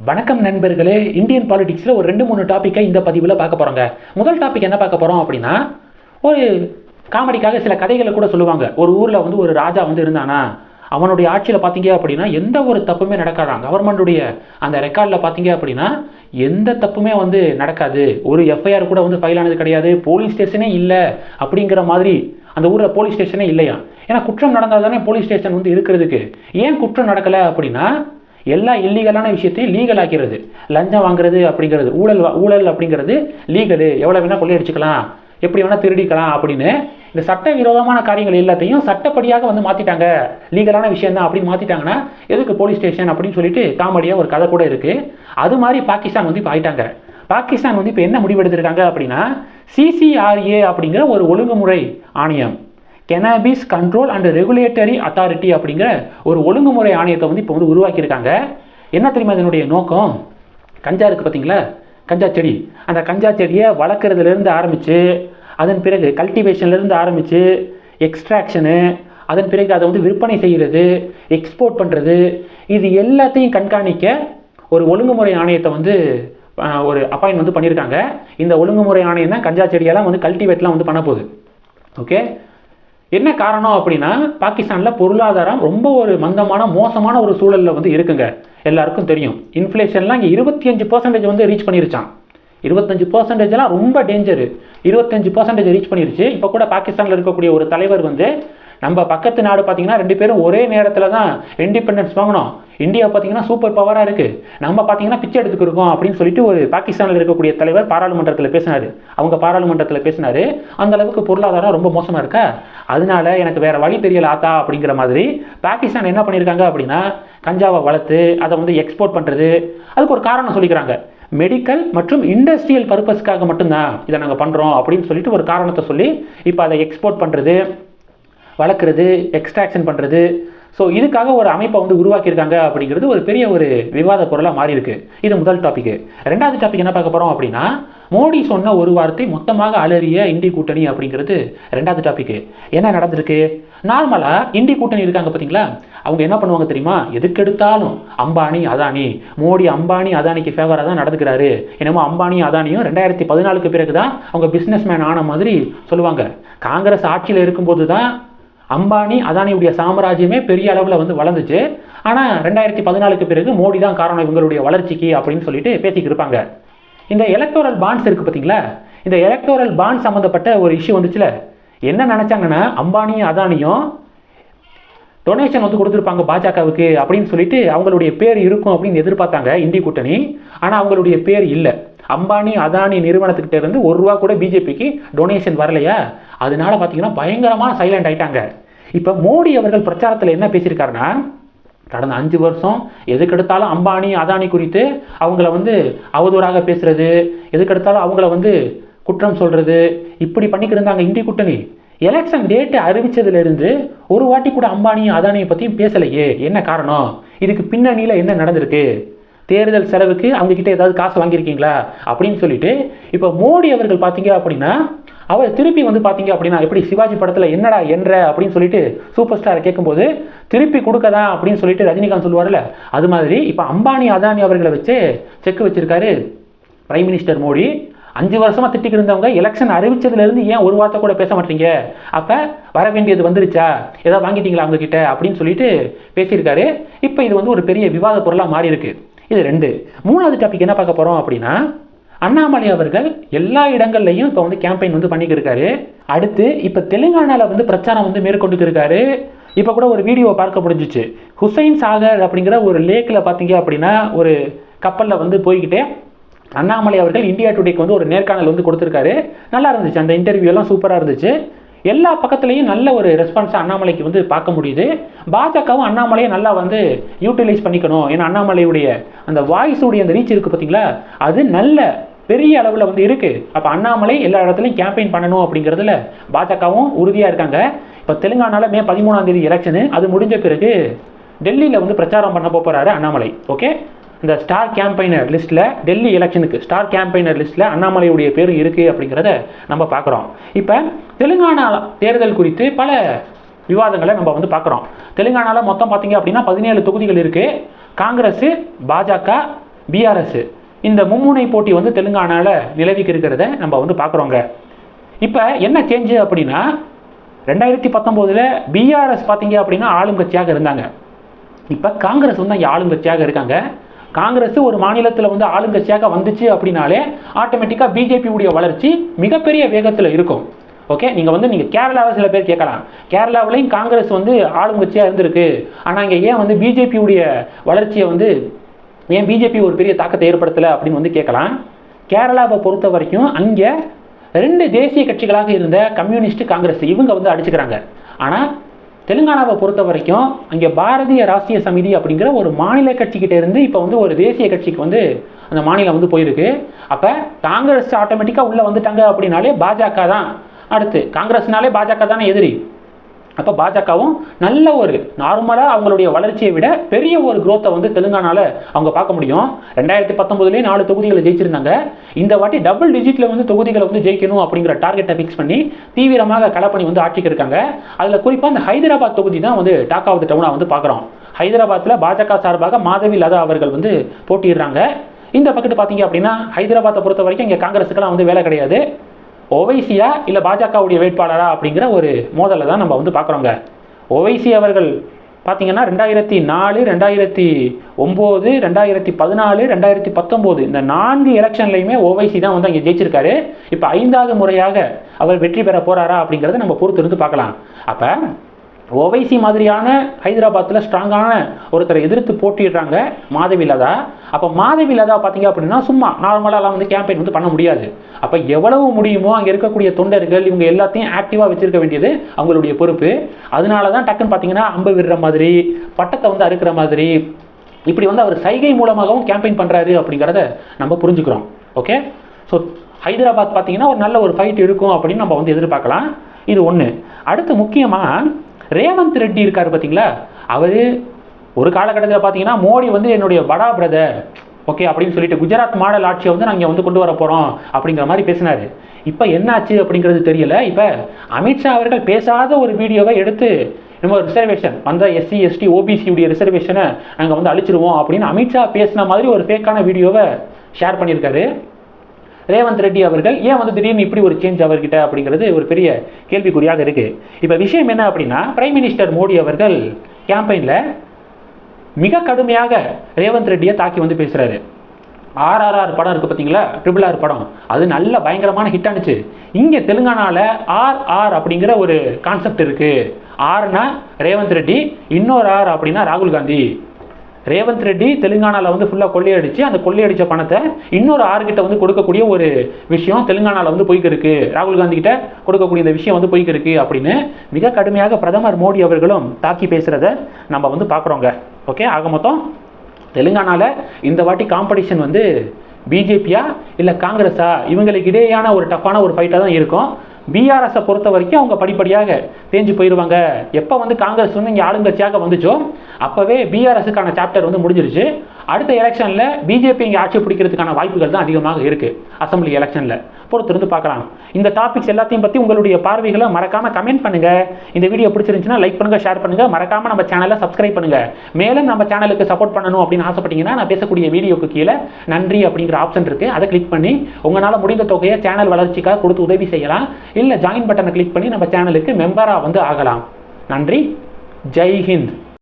வணக்கம் நண்பர்களே இந்தியன் பாலிடிக்ஸில் ஒரு ரெண்டு மூணு டாப்பிக்கை இந்த பதிவில் பார்க்க போகிறோங்க முதல் டாபிக் என்ன பார்க்க போகிறோம் அப்படின்னா ஒரு காமெடிக்காக சில கதைகளை கூட சொல்லுவாங்க. ஒரு ஊரில் வந்து ஒரு ராஜா வந்து இருந்தானா அவனுடைய ஆட்சியில் பார்த்தீங்க அப்படின்னா எந்த ஒரு தப்புமே நடக்காதான் கவர்மெண்டுடைய அந்த ரெக்கார்டில் பார்த்தீங்க அப்படின்னா எந்த தப்புமே வந்து நடக்காது. ஒரு எஃப்ஐஆர் கூட வந்து ஃபைல் ஆனது கிடையாது. போலீஸ் ஸ்டேஷனே இல்லை அப்படிங்கிற மாதிரி அந்த ஊரில் போலீஸ் ஸ்டேஷனே இல்லையா ஏன்னா குற்றம் நடந்தால் தானே போலீஸ் ஸ்டேஷன் வந்து இருக்கிறதுக்கு. ஏன் குற்றம் நடக்கலை அப்படின்னா எல்லா இல்லீகலான விஷயத்தையும் லீகல் ஆக்கிறது. லஞ்சம் வாங்குறது அப்படிங்கிறது ஊழல் வா- ஊழல் அப்படிங்கிறது லீகலு எவ்வளோ வேணால் கொள்ளையடிச்சுக்கலாம். எப்படி வேணால் திருடிக்கலாம் அப்படின்னு. இந்த சட்ட விரோதமான காரியங்கள் எல்லாத்தையும் சட்டப்படியாக வந்து மாற்றிட்டாங்க லீகலான விஷயம் தான் அப்படின்னு மாற்றிட்டாங்கன்னா எதுக்கு போலீஸ் ஸ்டேஷன் அப்படின்னு சொல்லிட்டு காமெடியாக ஒரு கதை கூட இருக்குது அது மாதிரி பாகிஸ்தான் வந்து இப்போ ஆயிட்டாங்க. பாகிஸ்தான் வந்து இப்போ என்ன முடிவெடுத்திருக்காங்க அப்படின்னா சிசிஆர்ஏ அப்படிங்கிற ஒரு ஒழுங்குமுறை ஆணையம். Cannabis control and regulatory authority அப்படிங்கிற ஒரு ஒழுங்குமுறை ஆணையத்தை வந்து இப்போ வந்து உருவாக்கியிருக்காங்க. என்ன தெரியுமா இதனுடைய நோக்கம்? கஞ்சா இருக்குது பார்த்தீங்களா? கஞ்சா செடி. அந்த கஞ்சா செடியை வளர்க்குறதுலேருந்து ஆரம்பித்து அதன் பிறகு கல்டிவேஷன்லேருந்து ஆரம்பித்து எக்ஸ்ட்ராக்ஷனு அதன் பிறகு அதை வந்து விற்பனை செய்கிறது எக்ஸ்போர்ட் பண்ணுறது இது எல்லாத்தையும் கண்காணிக்க ஒரு ஒழுங்குமுறை ஆணையத்தை வந்து ஒரு அப்பாயின் வந்து பண்ணியிருக்காங்க. இந்த ஒழுங்குமுறை ஆணையம் தான் கஞ்சா செடியெல்லாம் வந்து கல்டிவேட்லாம் வந்து பண்ண போகுது. ஓகே என்ன காரணம் அப்படின்னா பாகிஸ்தானில் பொருளாதாரம் ரொம்ப ஒரு மந்தமான மோசமான ஒரு சூழலில் வந்து இருக்குங்க. எல்லாருக்கும் தெரியும். இன்ஃப்ளேஷன்லாம் இங்கே இருபத்தி அஞ்சு பர்சன்டேஜ் வந்து ரீச் பண்ணிருச்சான் இருபத்தஞ்சு பர்சன்டேஜ்லாம் ரொம்ப டேஞ்சரு இருபத்தஞ்சு பர்சன்டேஜ் ரீச் பண்ணிருச்சு. இப்போ கூட பாகிஸ்தானில் இருக்கக்கூடிய ஒரு தலைவர் வந்து நம்ம பக்கத்து நாடு பார்த்தீங்கன்னா ரெண்டு பேரும் ஒரே நேரத்தில் தான் இண்டிபெண்டன்ஸ் வாங்கினோம். இந்தியா பார்த்தீங்கன்னா சூப்பர் பவராக இருக்குது நம்ம பார்த்தீங்கன்னா பிச்சை எடுத்துக்கிருக்கோம் அப்படின்னு சொல்லிட்டு ஒரு பாகிஸ்தானில் இருக்கக்கூடிய தலைவர் பாராளுமன்றத்தில் பேசினார். அவங்க பாராளுமன்றத்தில் பேசினார். அந்த அளவுக்கு பொருளாதாரம் ரொம்ப மோசமாக இருக்கா? அதனால எனக்கு வேற வழி தெரியல ஆத்தா அப்படிங்கிற மாதிரி பாகிஸ்தான் என்ன பண்ணியிருக்காங்க அப்படின்னா கஞ்சாவை வளர்த்து அதை வந்து எக்ஸ்போர்ட் பண்ணுறது அதுக்கு ஒரு காரணம் சொல்லிக்கிறாங்க. மெடிக்கல் மற்றும் இண்டஸ்ட்ரியல் பர்பஸ்க்காக மட்டும்தான் இதை நாங்கள் பண்ணுறோம் அப்படின்னு சொல்லிட்டு ஒரு காரணத்தை சொல்லி இப்போ அதை எக்ஸ்போர்ட் பண்ணுறது வளர்க்குறது எக்ஸ்ட்ராக்ஷன் பண்ணுறது ஸோ இதுக்காக ஒரு அமைப்பை வந்து உருவாக்கியிருக்காங்க அப்படிங்கிறது ஒரு பெரிய ஒரு விவாத பொருளாக மாறி இருக்கு இது முதல் டாபிக் ரெண்டாவது டாபிக் என்ன பார்க்க போகிறோம் அப்படின்னா மோடி சொன்ன ஒரு வார்த்தை மொத்தமாக அலறிய இந்தி கூட்டணி அப்படிங்கிறது ரெண்டாவது டாபிக் என்ன நடந்திருக்கு? நார்மலாக இந்தி கூட்டணி இருக்காங்க பார்த்தீங்களா? அவங்க என்ன பண்ணுவாங்க தெரியுமா? எதுக்கெடுத்தாலும் அம்பானி அதானி. மோடி அம்பானி அதானிக்கு ஃபேவராக தான் நடந்துக்கிறாரு. என்னமோ அம்பானி அதானியும் ரெண்டாயிரத்தி பதினாலுக்கு பிறகு தான் அவங்க பிஸ்னஸ் மேன் ஆன மாதிரி சொல்லுவாங்க. காங்கிரஸ் ஆட்சியில் இருக்கும்போது தான் அம்பானி அதானியுடைய சாம்ராஜ்யமே பெரிய அளவில் வந்து வளர்ந்துச்சு. ஆனால் ரெண்டாயிரத்தி பதினாலுக்கு பிறகு மோடி தான் காரணம் இவங்களுடைய வளர்ச்சிக்கு அப்படின்னு சொல்லிட்டு பேசிக்கிட்டு இருப்பாங்க. இந்த எலக்டோரல் பாண்ட்ஸ் இருக்குது பார்த்தீங்களா இந்த எலக்டோரல் பாண்ட் சம்மந்தப்பட்ட ஒரு இஷ்யூ வந்துச்சுல. என்ன நினச்சாங்கன்னா அம்பானியும் அதானியும் டொனேஷன் வந்து கொடுத்துருப்பாங்க பாஜகவுக்கு அப்படின்னு சொல்லிட்டு அவங்களுடைய பேர் இருக்கும் அப்படின்னு எதிர்பார்த்தாங்க இந்தி கூட்டணி. ஆனால் அவங்களுடைய பேர் இல்லை. அம்பானி அதானி நிறுவனத்துக்கிட்ட இருந்து ஒரு ரூபா கூட பிஜேபிக்கு டொனேஷன் வரலையா? அதனால பார்த்தீங்கன்னா பயங்கரமாக சைலண்ட் ஆயிட்டாங்க. இப்போ மோடி அவர்கள் பிரச்சாரத்தில் என்ன பேசியிருக்காருன்னா கடந்த அஞ்சு வருஷம் எதுக்கெடுத்தாலும் அம்பானி அதானி குறித்து அவங்கள வந்து அவதூறாக பேசுறது எதுக்கெடுத்தாலும் அவங்கள வந்து குற்றம் சொல்றது இப்படி பண்ணிக்கிட்டு இருந்தாங்க இந்தி கூட்டணி. எலெக்ஷன் டேட்டு அறிவிச்சதுலேருந்து ஒரு வாட்டி கூட அம்பானி அதானியை பற்றியும் பேசலையே. என்ன காரணம்? இதுக்கு பின்னணியில் என்ன நடந்திருக்கு? தேர்தல் செலவுக்கு அவங்க கிட்ட ஏதாவது காசு வாங்கியிருக்கீங்களா? அப்படின்னு சொல்லிட்டு இப்போ மோடி அவர்கள் பார்த்தீங்க அப்படின்னா அவர் திருப்பி வந்து பார்த்தீங்க அப்படின்னா எப்படி சிவாஜி படத்தில் என்னடா என்ற அப்படின்னு சொல்லிட்டு சூப்பர் ஸ்டார் கேட்கும்போது திருப்பி கொடுக்கதான் அப்படின்னு சொல்லிட்டு ரஜினிகாந்த் சொல்லுவார்ல அது மாதிரி இப்போ அம்பானி அதானி அவர்களை வச்சு செக் வச்சிருக்காரு பிரைம் மினிஸ்டர் மோடி. அஞ்சு வருஷமாக திட்டிக்கிட்டு இருந்தவங்க எலெக்ஷன் அறிவிச்சதுலேருந்து ஏன் ஒரு வார்த்தை கூட பேச மாட்டீங்க? அப்போ வர வேண்டியது வந்துருச்சா? ஏதாவது வாங்கிட்டீங்களா அவங்கக்கிட்ட அப்படின்னு சொல்லிட்டு பேசியிருக்காரு. இப்போ இது வந்து ஒரு பெரிய விவாத பொருளாக மாறி இருக்கு இது ரெண்டு. மூணாவது டாபிக் என்ன பார்க்க போகிறோம் அப்படின்னா அண்ணாமலை அவர்கள் எல்லா இடங்கள்லையும் இப்போ வந்து கேம்பெயின் வந்து பண்ணிக்கிட்டு இருக்காரு. அடுத்து இப்போ தெலுங்கானால வந்து பிரச்சாரம் வந்து மேற்கொண்டுட்டு இருக்காரு. இப்போ கூட ஒரு வீடியோ பார்க்க முடிஞ்சிச்சு. ஹுசைன் சாகர் அப்படிங்கிற ஒரு லேக்கில் பார்த்தீங்க அப்படின்னா ஒரு கப்பலில் வந்து போய்கிட்டே அண்ணாமலை அவர்கள் இந்தியா டுடேக்கு வந்து ஒரு நேர்காணல் வந்து கொடுத்துருக்காரு. நல்லா இருந்துச்சு. அந்த இன்டர்வியூ எல்லாம் சூப்பராக இருந்துச்சு. எல்லா பக்கத்துலேயும் நல்ல ஒரு ரெஸ்பான்ஸாக அண்ணாமலைக்கு வந்து பார்க்க முடியுது. பாஜகவும் அண்ணாமலையை நல்லா வந்து யூட்டிலைஸ் பண்ணிக்கணும். ஏன்னா அண்ணாமலையுடைய அந்த வாய்ஸுடைய அந்த ரீச் இருக்குது பார்த்தீங்களா அது நல்ல பெரிய அளவில் வந்து இருக்குது அப்போ அண்ணாமலை எல்லா இடத்துலையும் கேம்பெயின் பண்ணணும் அப்படிங்கிறதுல பாஜகவும் உறுதியாக இருக்காங்க. இப்போ தெலுங்கானாவில் மே பதிமூணாம் தேதி எலெக்ஷனு அது முடிஞ்ச பிறகு டெல்லியில் வந்து பிரச்சாரம் பண்ண போகிறாரு அண்ணாமலை. ஓகே இந்த ஸ்டார் கேம்பெயினர் லிஸ்ட்டில் டெல்லி எலெக்ஷனுக்கு ஸ்டார் கேம்பெயினர் லிஸ்ட்டில் அண்ணாமலையுடைய பேர் இருக்குது அப்படிங்கிறத நம்ம பார்க்குறோம் இப்போ தெலுங்கானா தேர்தல் குறித்து பல விவாதங்களை நம்ம வந்து பார்க்குறோம் தெலுங்கானாவில் மொத்தம் பார்த்தீங்க அப்படின்னா பதினேழு தொகுதிகள் இருக்குது காங்கிரஸ் பாஜக பிஆர்எஸ் இந்த மும்முனை போட்டி வந்து தெலுங்கானாவில் நிலவிக்கு இருக்கிறத நம்ம வந்து பார்க்குறோங்க. இப்போ என்ன சேஞ்சு அப்படின்னா ரெண்டாயிரத்தி பத்தொம்போதில் பிஆர்எஸ் பார்த்தீங்க அப்படின்னா ஆளுங்கட்சியாக இருந்தாங்க. இப்போ காங்கிரஸ் வந்து அங்கே ஆளுங்கட்சியாக இருக்காங்க. காங்கிரஸ் ஒரு மாநிலத்தில் வந்து ஆளுங்கட்சியாக வந்துச்சு அப்படின்னாலே ஆட்டோமேட்டிக்காக பிஜேபியுடைய வளர்ச்சி மிகப்பெரிய வேகத்தில் இருக்கும். ஓகே நீங்கள் வந்து நீங்கள் கேரளாவை சில பேர் கேட்கலாம். கேரளாவிலையும் காங்கிரஸ் வந்து ஆளுங்கட்சியாக இருந்திருக்கு. ஆனால் இங்கே ஏன் வந்து பிஜேபியுடைய வளர்ச்சியை வந்து ஏன் பிஜேபி ஒரு பெரிய தாக்கத்தை ஏற்படுத்தலை அப்படின்னு வந்து கேட்கலாம். கேரளாவை பொறுத்த வரைக்கும் அங்கே ரெண்டு தேசிய கட்சிகளாக இருந்த கம்யூனிஸ்ட் காங்கிரஸ் இவங்க வந்து அடிச்சுக்கிறாங்க. ஆனால் தெலுங்கானாவை பொறுத்த வரைக்கும் அங்கே பாரதிய ராஷ்டிரிய சமிதி அப்படிங்கிற ஒரு மாநில கட்சிக்கிட்ட இருந்து இப்போ வந்து ஒரு தேசிய கட்சிக்கு வந்து அந்த மாநிலம் வந்து போயிருக்கு. அப்போ காங்கிரஸ் ஆட்டோமேட்டிக்காக உள்ளே வந்துட்டாங்க அப்படின்னாலே பாஜக தான். அடுத்து காங்கிரஸ்னாலே பாஜக தானே எதிரி. அப்போ பாஜகவும் நல்ல ஒரு நார்மலாக அவங்களுடைய வளர்ச்சியை விட பெரிய ஒரு குரோத்தை வந்து தெலுங்கானால அவங்க பார்க்க முடியும். ரெண்டாயிரத்தி பத்தொன்பதுலேயே நாலு தொகுதிகளை ஜெயிச்சிருந்தாங்க. இந்த வாட்டி டபுள் டிஜிட்டில் வந்து தொகுதிகளை வந்து ஜெயிக்கணும் அப்படிங்கிற டார்கெட்டை ஃபிக்ஸ் பண்ணி தீவிரமாக களப்பணி வந்து ஆட்சிக்கு இருக்காங்க. அதில் குறிப்பாக இந்த ஹைதராபாத் தொகுதி தான் வந்து டாக் ஆஃப் த டவுனாக வந்து பார்க்குறோம். ஹைதராபாத்தில் பாஜக சார்பாக மாதவி லதா அவர்கள் வந்து போட்டியிடுறாங்க. இந்த பக்கத்து பார்த்தீங்க அப்படின்னா ஹைதராபாத்தை பொறுத்த வரைக்கும் இங்கே காங்கிரஸுக்கெல்லாம் வந்து வேலை கிடையாது. ஒவைசியா இல்லை பாஜகவுடைய வேட்பாளரா அப்படிங்கிற ஒரு மோதலை தான் நம்ம வந்து பார்க்குறோங்க. ஒவைசி அவர்கள் பார்த்தீங்கன்னா ரெண்டாயிரத்தி நாலு ரெண்டாயிரத்தி ஒம்பது ரெண்டாயிரத்தி பதினாலு ரெண்டாயிரத்தி பத்தொம்போது இந்த நான்கு எலெக்ஷன்லையுமே ஓவைசி தான் வந்து அங்கே ஜெயிச்சிருக்காரு. இப்போ ஐந்தாவது முறையாக அவர் வெற்றி பெற போகிறாரா அப்படிங்கிறத நம்ம பொறுத்து இருந்து பார்க்கலாம். அப்போ ஓவைசி மாதிரியான ஹைதராபாத்தில் ஸ்ட்ராங்கான ஒருத்தரை எதிர்த்து போட்டிடுறாங்க மாதவி லதா. அப்போ மாதவி லதா பார்த்தீங்க அப்படின்னா சும்மா நார்மலாலாம் வந்து கேம்பெயின் வந்து பண்ண முடியாது. அப்போ எவ்வளவு முடியுமோ அங்கே இருக்கக்கூடிய தொண்டர்கள் இவங்க எல்லாத்தையும் ஆக்டிவாக வச்சுருக்க வேண்டியது அவங்களுடைய பொறுப்பு. அதனால தான் டக்குன்னு பார்த்தீங்கன்னா அம்பு விடுற மாதிரி பட்டத்தை வந்து அறுக்கிற மாதிரி இப்படி வந்து அவர் சைகை மூலமாகவும் கேம்பெயின் பண்ணுறாரு அப்படிங்கிறத நம்ம புரிஞ்சுக்கிறோம். ஓகே ஸோ ஹைதராபாத் பார்த்தீங்கன்னா ஒரு நல்ல ஒரு ஃபைட் இருக்கும் அப்படின்னு நம்ம வந்து எதிர்பார்க்கலாம். இது ஒன்று அடுத்து முக்கியமாக ரேவந்த் ரெட்டி இருக்கார் பார்த்தீங்களா அவர் ஒரு காலகட்டத்தில் பார்த்தீங்கன்னா மோடி வந்து என்னுடைய வடா பிரதர் ஓகே அப்படின்னு சொல்லிட்டு குஜராத் மாடல் ஆட்சியை வந்து நாங்கள் வந்து கொண்டு வர போகிறோம் அப்படிங்கிற மாதிரி பேசினார். இப்போ என்னாச்சு அப்படிங்கிறது தெரியல. இப்போ அமித்ஷா அவர்கள் பேசாத ஒரு வீடியோவை எடுத்து நம்ம ரிசர்வேஷன் வந்த எஸ்சி எஸ்டி ஓபிசியுடைய ரிசர்வேஷனை நாங்கள் வந்து அழிச்சிருவோம் அப்படின்னு அமித்ஷா பேசின மாதிரி ஒரு ஃபேக்கான வீடியோவை ஷேர் பண்ணியிருக்காரு. ரேவந்த் ரெட்டி அவர்கள் ஏன் வந்து திடீர்னு இப்படி ஒரு சேஞ்ச் அவர்கிட்ட அப்படிங்கிறது ஒரு பெரிய கேள்விக்குறியாக இருக்குது இப்போ விஷயம் என்ன அப்படின்னா பிரைம் மினிஸ்டர் மோடி அவர்கள் கேம்பெயினில் மிக கடுமையாக ரேவந்த் ரெட்டியை தாக்கி வந்து பேசுகிறாரு ஆர்ஆர்ஆர் படம் இருக்குது பார்த்தீங்களா ட்ரிபிள் ஆர் படம். அது நல்ல பயங்கரமான ஹிட் ஆனிச்சு. இங்கே தெலுங்கானாவில் ஆர்ஆர் அப்படிங்கிற ஒரு கான்செப்ட் இருக்குது ஆர்னா ரேவந்த் ரெட்டி இன்னொரு ஆர் அப்படின்னா ராகுல் காந்தி. ரேவந்த் ரெட்டி தெலுங்கானாவில் வந்து ஃபுல்லாக கொள்ளையடிச்சு அந்த கொள்ளையடிச்ச பணத்தை இன்னொரு ஆறுகிட்ட வந்து கொடுக்கக்கூடிய ஒரு விஷயம் தெலுங்கானாவில் வந்து போய்க்கு இருக்கு ராகுல் காந்தி கிட்ட கொடுக்கக்கூடிய இந்த விஷயம் வந்து போய்க்கு இருக்கு அப்படின்னு மிக கடுமையாக பிரதமர் மோடி அவர்களும் தாக்கி பேசுறத நம்ம வந்து பார்க்குறோங்க. ஓகே ஆக மொத்தம் தெலுங்கானாவில் இந்த வாட்டி காம்படிஷன் வந்து பிஜேபியா இல்லை காங்கிரஸா? இவங்களுக்கு இடையேயான ஒரு டஃப்பான ஒரு ஃபைட்டாக தான் இருக்கும். பிஆர்எஸை பொறுத்த வரைக்கும் அவங்க படிப்படியாக தேஞ்சு போயிடுவாங்க எப்போ வந்து காங்கிரஸ் வந்து இங்கே ஆளுங்கட்சியாக வந்துச்சோ அப்போவே பிஆர்எஸுக்கான சாப்டர் வந்து முடிஞ்சிருச்சு. அடுத்த எலெக்ஷனில் பிஜேபி இங்கே ஆட்சி பிடிக்கிறதுக்கான வாய்ப்புகள் தான் அதிகமாக இருக்குது அசம்பிளி எலெக்ஷனில் பொறுத்திருந்து பார்க்கலாம். இந்த டாபிக்ஸ் எல்லாத்தையும் பற்றி உங்களுடைய பார்வைகளை மறக்காமல் கமெண்ட் பண்ணுங்கள் இந்த வீடியோ பிடிச்சிருந்துச்சுன்னா லைக் பண்ணுங்கள் ஷேர் பண்ணுங்கள் மறக்காமல் நம்ம சேனலை சப்ஸ்கிரைப் பண்ணுங்கள் மேலும் நம்ம சேனலுக்கு சப்போர்ட் பண்ணணும் அப்படின்னு ஆசைப்பட்டீங்கன்னா நான் பேசக்கூடிய வீடியோக்கு கீழே நன்றி அப்படிங்கிற ஆப்ஷன் இருக்குது அதை கிளிக் பண்ணி உங்களால் முடிந்த தொகையை சேனல் வளர்ச்சிக்காக கொடுத்து உதவி செய்யலாம். இல்லை ஜாயின் பட்டனை கிளிக் பண்ணி நம்ம சேனலுக்கு மெம்பராக வந்து ஆகலாம். நன்றி. ஜெய் ஹிந்த்.